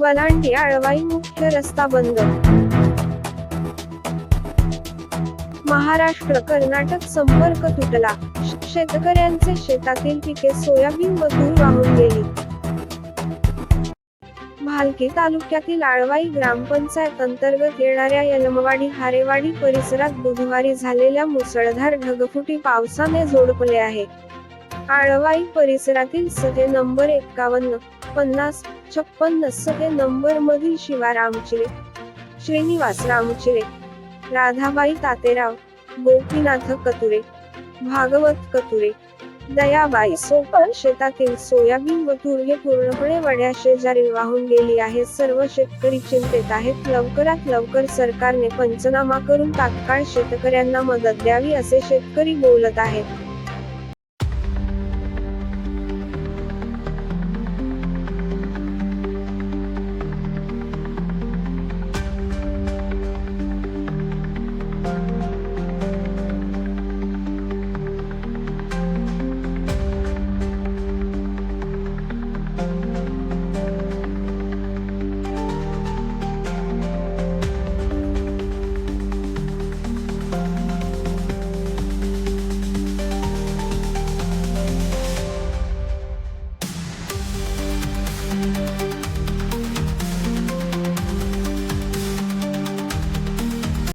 वलांडी आळवाई मुख्य रस्ता बंद. महाराष्ट्र कर्नाटक संपर्क तुटला. शेतकऱ्यांचे शेतातील पिके सोयाबीन व तूर वाहून गेली. भालकी तालुक्यातील आळवाई ग्रामपंचायत अंतर्गत येणाऱ्या यलमवाडी हारेवाडी परिसरात बुधवारी झालेल्या मुसळधार ढगफुटी पावसाने झोडपले आहे. आळवाई परिसरातील सहे नंबर एक्कावन्न पन्नास छप्पन्न सहे नंबर मधील शिवा रामचिरे श्रीनिवास रामचिरे राधाबाई तातेराव गोपीनाथ कतुरे भागवत कतुरे दयाबाई सोपण शेतातील सोयाबीन व तूर हे पूर्णपणे वड्या शेजारी वाहून गेली आहे. सर्व शेतकरी चिंतेत आहेत. लवकरात लवकर सरकारने पंचनामा करून तात्काळ शेतकऱ्यांना मदत द्यावी असे शेतकरी बोलत आहेत.